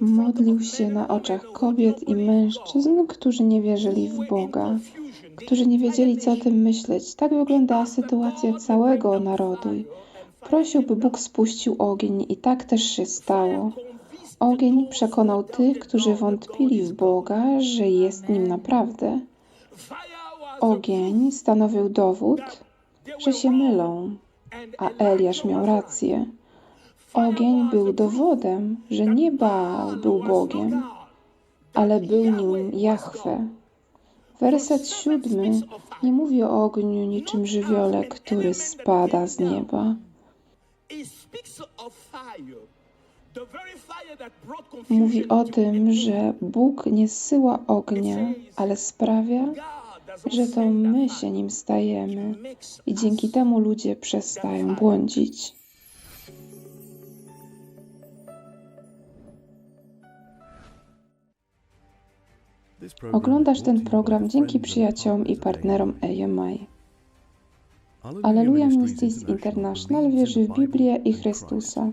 Modlił się na oczach kobiet i mężczyzn, którzy nie wierzyli w Boga, którzy nie wiedzieli, co o tym myśleć. Tak wyglądała sytuacja całego narodu. Prosił, by Bóg spuścił ogień, i tak też się stało. Ogień przekonał tych, którzy wątpili w Boga, że jest nim naprawdę. Ogień stanowił dowód, że się mylą, a Eliasz miał rację. Ogień był dowodem, że nie Baal był Bogiem, ale był nim Jahwe. Werset siódmy nie mówi o ogniu niczym żywiole, który spada z nieba. Mówi o tym, że Bóg nie zsyła ognia, ale sprawia, że to my się nim stajemy i dzięki temu ludzie przestają błądzić. Oglądasz ten program dzięki przyjaciołom i partnerom AMI. Alleluja Ministries International wierzy w Biblię i Chrystusa.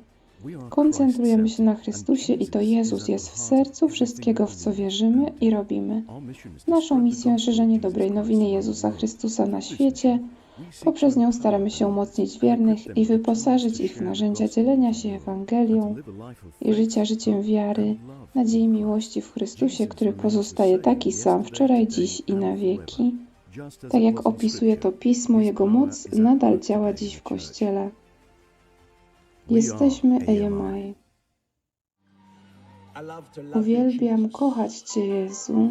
Koncentrujemy się na Chrystusie i to Jezus jest w sercu wszystkiego, w co wierzymy i robimy. Naszą misją jest szerzenie dobrej nowiny Jezusa Chrystusa na świecie. Poprzez nią staramy się umocnić wiernych i wyposażyć ich w narzędzia dzielenia się Ewangelią i życia życiem wiary, nadziei miłości w Chrystusie, który pozostaje taki sam wczoraj, dziś i na wieki. Tak jak opisuje to pismo, jego moc nadal działa dziś w Kościele. Jesteśmy AMI. Uwielbiam kochać Cię, Jezu.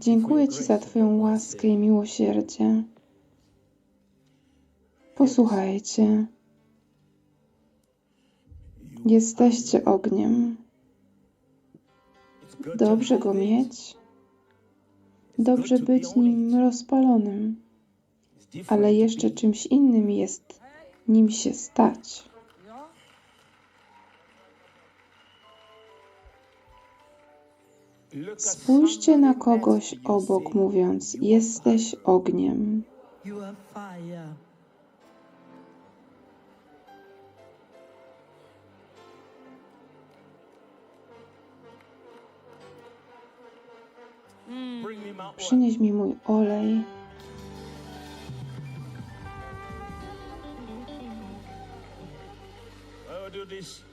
Dziękuję Ci za Twoją łaskę i miłosierdzie. Posłuchajcie. Jesteście ogniem. Dobrze go mieć. Dobrze być nim rozpalonym. Ale jeszcze czymś innym jest nim się stać. Spójrzcie na kogoś obok, mówiąc: Jesteś ogniem. Przynieś mi mój olej. Do this.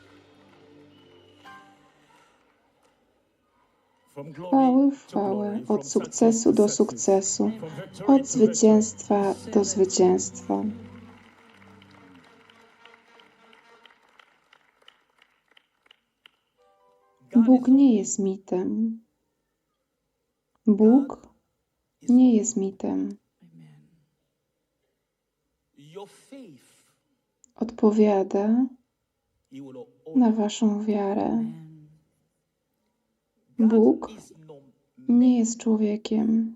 Chwały, to chwałę, od sukcesu do sukcesu, od zwycięstwa do zwycięstwa. Bóg nie jest mitem. Bóg nie jest mitem. Odpowiada na waszą wiarę. Bóg nie jest człowiekiem.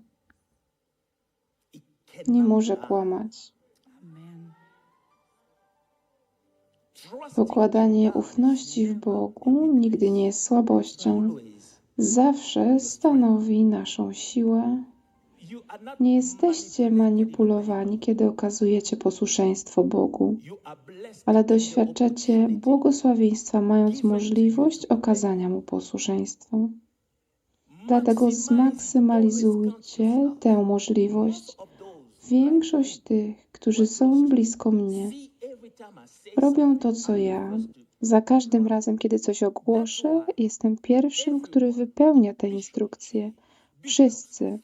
Nie może kłamać. Pokładanie ufności w Bogu nigdy nie jest słabością. Zawsze stanowi naszą siłę. Nie jesteście manipulowani, kiedy okazujecie posłuszeństwo Bogu, ale doświadczacie błogosławieństwa, mając możliwość okazania Mu posłuszeństwa. Dlatego zmaksymalizujcie tę możliwość. Większość tych, którzy są blisko mnie, robią to, co ja. Za każdym razem, kiedy coś ogłoszę, jestem pierwszym, który wypełnia te instrukcje. Wszyscy.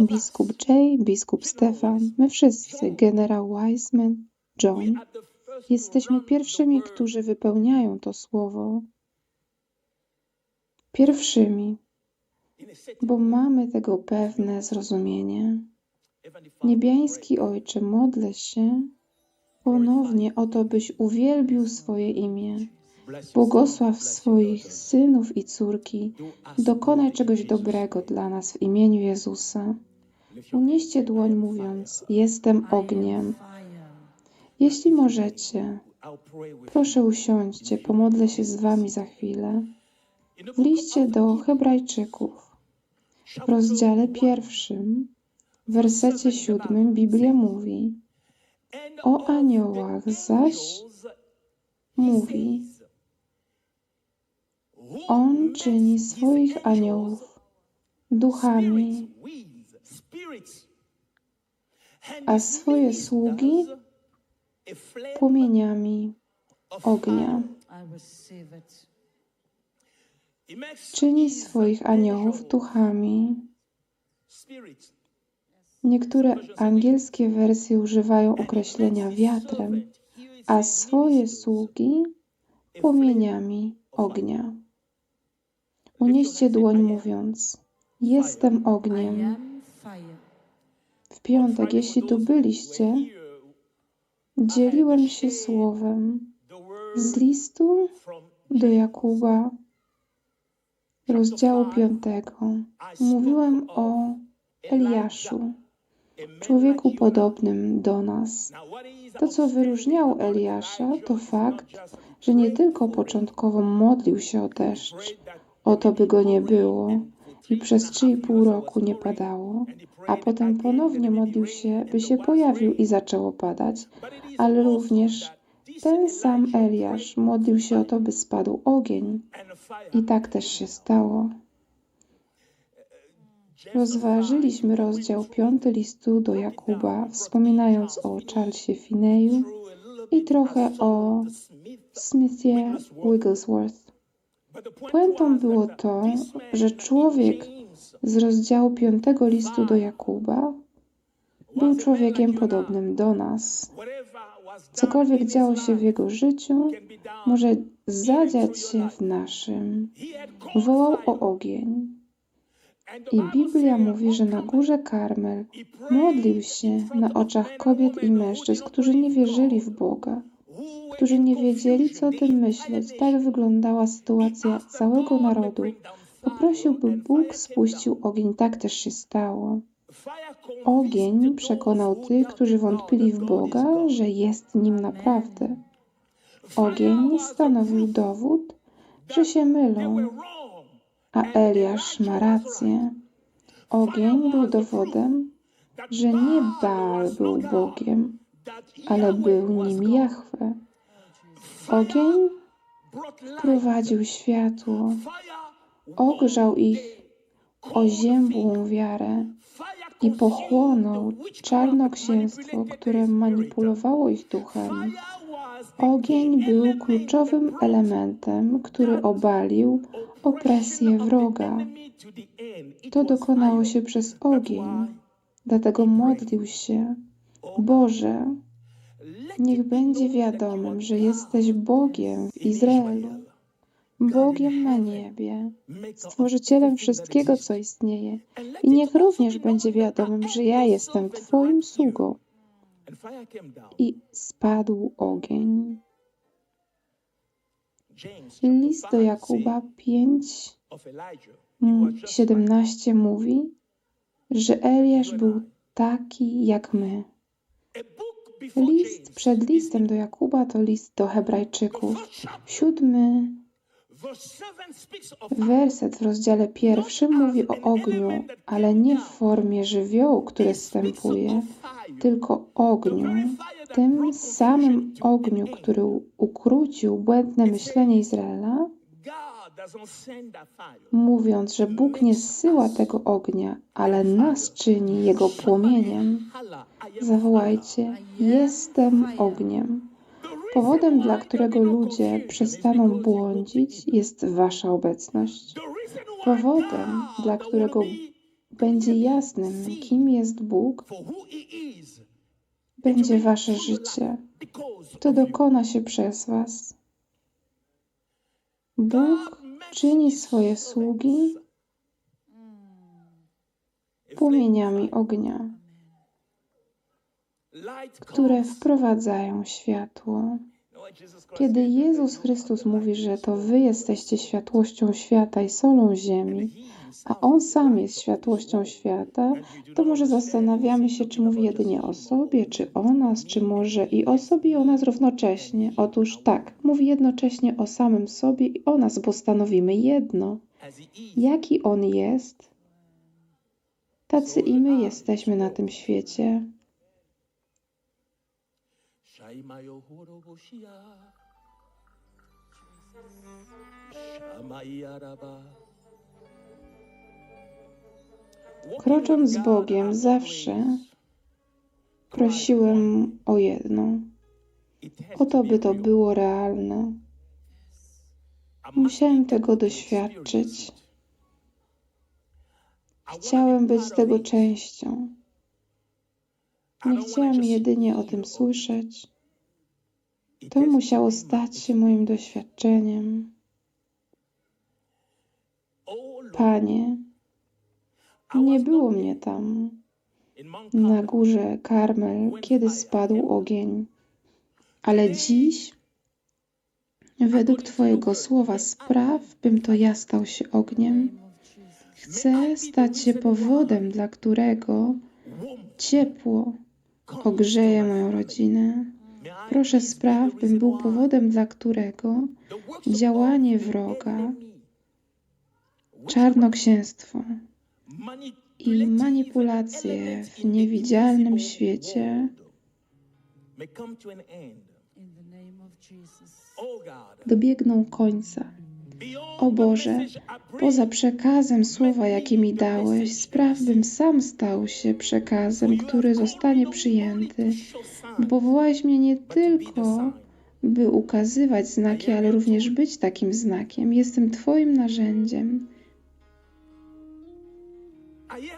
Biskup Jay, biskup Stefan, my wszyscy, generał Wiseman, John, jesteśmy pierwszymi, którzy wypełniają to słowo. Pierwszymi, bo mamy tego pewne zrozumienie. Niebiański Ojcze, modlę się ponownie o to, byś uwielbił swoje imię. Błogosław swoich synów i córki. Dokonaj czegoś dobrego dla nas w imieniu Jezusa. Unieście dłoń mówiąc: Jestem ogniem. Jeśli możecie, proszę usiądźcie, pomodlę się z wami za chwilę. W liście do Hebrajczyków, w rozdziale pierwszym, w wersecie siódmym Biblia mówi: O aniołach zaś mówi: On czyni swoich aniołów duchami, a swoje sługi płomieniami ognia. Czyni swoich aniołów duchami. Niektóre angielskie wersje używają określenia wiatrem, a swoje sługi płomieniami ognia. Unieście dłoń mówiąc: Jestem ogniem. W piątek, jeśli tu byliście, dzieliłem się słowem z listu do Jakuba, rozdziału piątego. Mówiłem o Eliaszu, człowieku podobnym do nas. To, co wyróżniało Eliasza, to fakt, że nie tylko początkowo modlił się o deszcz, o to by go nie było i przez trzy i pół roku nie padało, a potem ponownie modlił się, by się pojawił i zaczęło padać, ale również ten sam Eliasz modlił się o to, by spadł ogień i tak też się stało. Rozważyliśmy rozdział 5 listu do Jakuba, wspominając o Charlesie Fineyu i trochę o Smithie Wigglesworth. Puentą było to, że człowiek z rozdziału 5 listu do Jakuba był człowiekiem podobnym do nas. Cokolwiek działo się w jego życiu, może zadziać się w naszym. Wołał o ogień. I Biblia mówi, że na górze Karmel modlił się na oczach kobiet i mężczyzn, którzy nie wierzyli w Boga, którzy nie wiedzieli, co o tym myśleć. Tak wyglądała sytuacja całego narodu. Poprosił, by Bóg spuścił ogień. Tak też się stało. Ogień przekonał tych, którzy wątpili w Boga, że jest nim naprawdę. Ogień stanowił dowód, że się mylą, a Eliasz ma rację. Ogień był dowodem, że nie Baal był Bogiem, ale był nim Jahwe. Ogień prowadził światło, ogrzał ich oziębłą wiarę i pochłonął czarnoksięstwo, które manipulowało ich duchem. Ogień był kluczowym elementem, który obalił opresję wroga. To dokonało się przez ogień. Dlatego modlił się: Boże, niech będzie wiadomym, że jesteś Bogiem w Izraelu, Bogiem na niebie, Stworzycielem wszystkiego, co istnieje. I niech również będzie wiadomym, że ja jestem Twoim sługą. I spadł ogień. List do Jakuba 5, mm, 17 mówi, że Eliasz był taki jak my. List przed listem do Jakuba to list do Hebrajczyków. Siódmy werset w rozdziale pierwszym mówi o ogniu, ale nie w formie żywiołu, który zstępuje, tylko ogniu, tym samym ogniu, który ukrócił błędne myślenie Izraela, mówiąc, że Bóg nie zsyła tego ognia, ale nas czyni jego płomieniem. Zawołajcie: Jestem ogniem. Powodem, dla którego ludzie przestaną błądzić, jest Wasza obecność. Powodem, dla którego będzie jasnym, kim jest Bóg, będzie Wasze życie. To dokona się przez Was. Bóg czyni swoje sługi płomieniami ognia, które wprowadzają światło. Kiedy Jezus Chrystus mówi, że to Wy jesteście światłością świata i solą ziemi, a On sam jest światłością świata, to może zastanawiamy się, czy mówi jedynie o sobie, czy o nas, czy może i o sobie i o nas równocześnie. Otóż tak, mówi jednocześnie o samym sobie i o nas, bo stanowimy jedno. Jaki On jest, tacy i my jesteśmy na tym świecie. Krocząc z Bogiem zawsze prosiłem o jedno. O to, by to było realne. Musiałem tego doświadczyć. Chciałem być tego częścią. Nie chciałem jedynie o tym słyszeć. To musiało stać się moim doświadczeniem. Panie, nie było mnie tam, na górze Karmel, kiedy spadł ogień. Ale dziś, według Twojego słowa, spraw, bym to ja stał się ogniem. Chcę stać się powodem, dla którego ciepło ogrzeje moją rodzinę. Proszę spraw, bym był powodem, dla którego działanie wroga, czarnoksięstwo i manipulacje w niewidzialnym świecie dobiegną końca. O Boże, poza przekazem słowa, jakie mi dałeś, spraw, bym sam stał się przekazem, który zostanie przyjęty. Bo powołałeś mnie nie tylko, by ukazywać znaki, ale również być takim znakiem. Jestem Twoim narzędziem.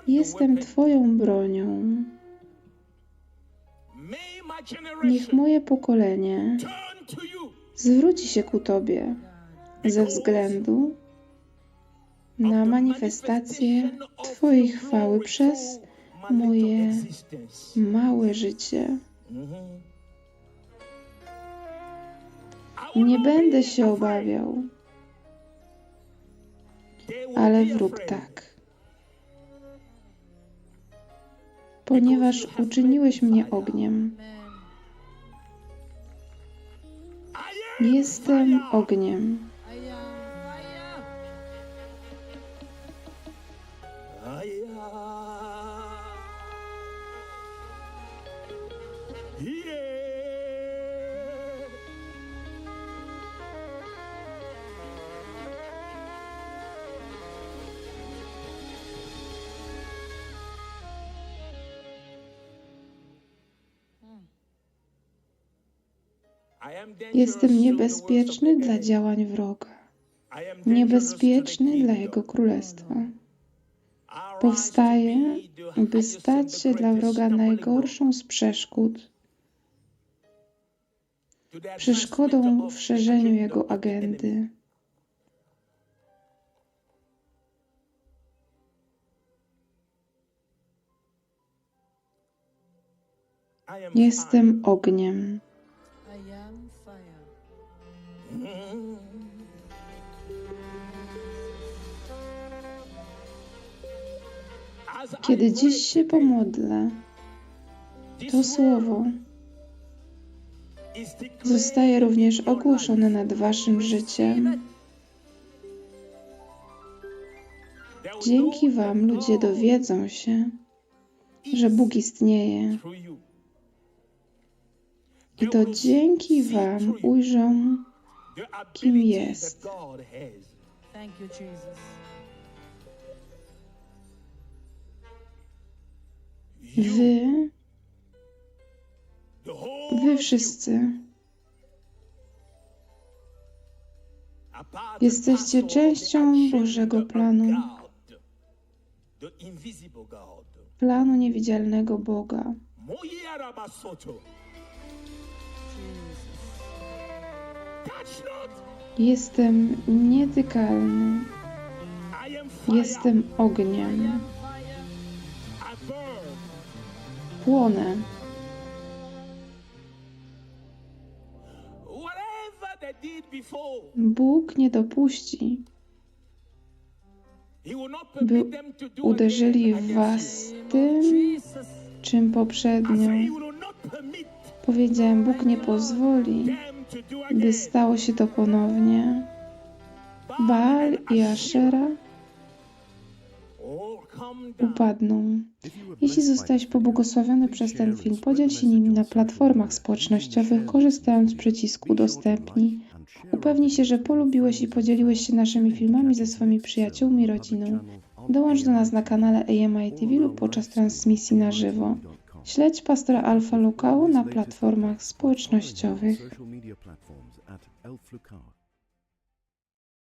Jestem Twoją bronią. Niech moje pokolenie zwróci się ku Tobie ze względu na manifestację Twojej chwały przez moje małe życie. Nie będę się obawiał, ale wróg tak. Ponieważ uczyniłeś mnie ogniem. Jestem ogniem. Jestem niebezpieczny dla działań wroga, niebezpieczny dla jego królestwa. Powstaje, by stać się dla wroga najgorszą z przeszkód, przeszkodą w szerzeniu jego agendy. Jestem ogniem. Kiedy dziś się pomodlę, to słowo zostaje również ogłoszone nad Waszym życiem. Dzięki Wam ludzie dowiedzą się, że Bóg istnieje. I to dzięki Wam ujrzą, kim jest. Wy wszyscy jesteście częścią Bożego planu, planu niewidzialnego Boga. Jestem nietykalny. Jestem ogniem. Płonę. Bóg nie dopuści, by uderzyli w Was tym, czym poprzednio. Powiedziałem, Bóg nie pozwoli, by stało się to ponownie. Baal i Ashera upadną. Jeśli zostałeś pobłogosławiony przez ten film, podziel się nimi na platformach społecznościowych, korzystając z przycisku udostępnij. Upewnij się, że polubiłeś i podzieliłeś się naszymi filmami ze swoimi przyjaciółmi i rodziną. Dołącz do nas na kanale AMI TV lub podczas transmisji na żywo. Śledź pastora Alfa Lukao na platformach społecznościowych.